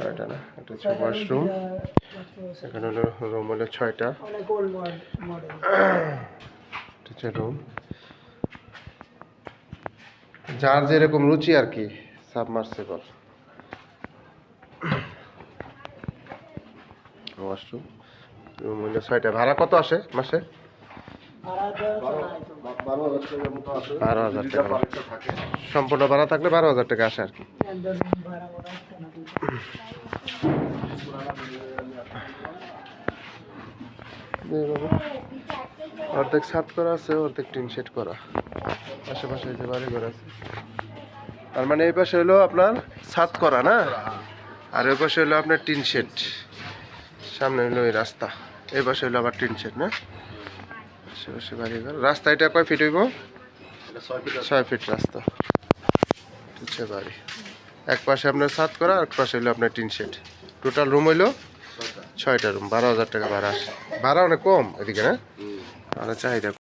ছয়টা না? এটা হচ্ছে ওয়াশরুম এখানে হলো রুম হলো ছয়টা। এটা হচ্ছে রুম যার যেরকম রুচি আর কি সাবমার্সিবল ওয়াশরুম রুম হলো ছয়টা। ভাড়া কত আসে মাসে। বারো হাজার টাকা। সম্পূর্ণ ভাড়া থাকলে বারো হাজার টাকা আসে আর কি। অর্ধেক ছাদ করা আছে, অর্ধেক টিন শেড করা। আশেপাশে যে বাড়ি ঘর আছে। তার মানে এই পাশে হলো আপনার ছাদ করা, না? আর ওই পাশে হলো আপনার টিন শেড। সামনে হলো এই রাস্তা। এই পাশে হলো আবার টিন শেড, না? আশেপাশে বাড়ি ঘর রাস্তা এটা কয় ফিট হইব? ছয় ফিট রাস্তা। বাড়ি। এক পাশে আপনার ছাদ করা, আর এক পাশে হলো আপনার টিন শেড। টোটাল রুম হইল ছয়টা রুম বারো হাজার টাকা ভাড়া। ভাড়া অনেক কম এদিকে না? মানে চাহিদা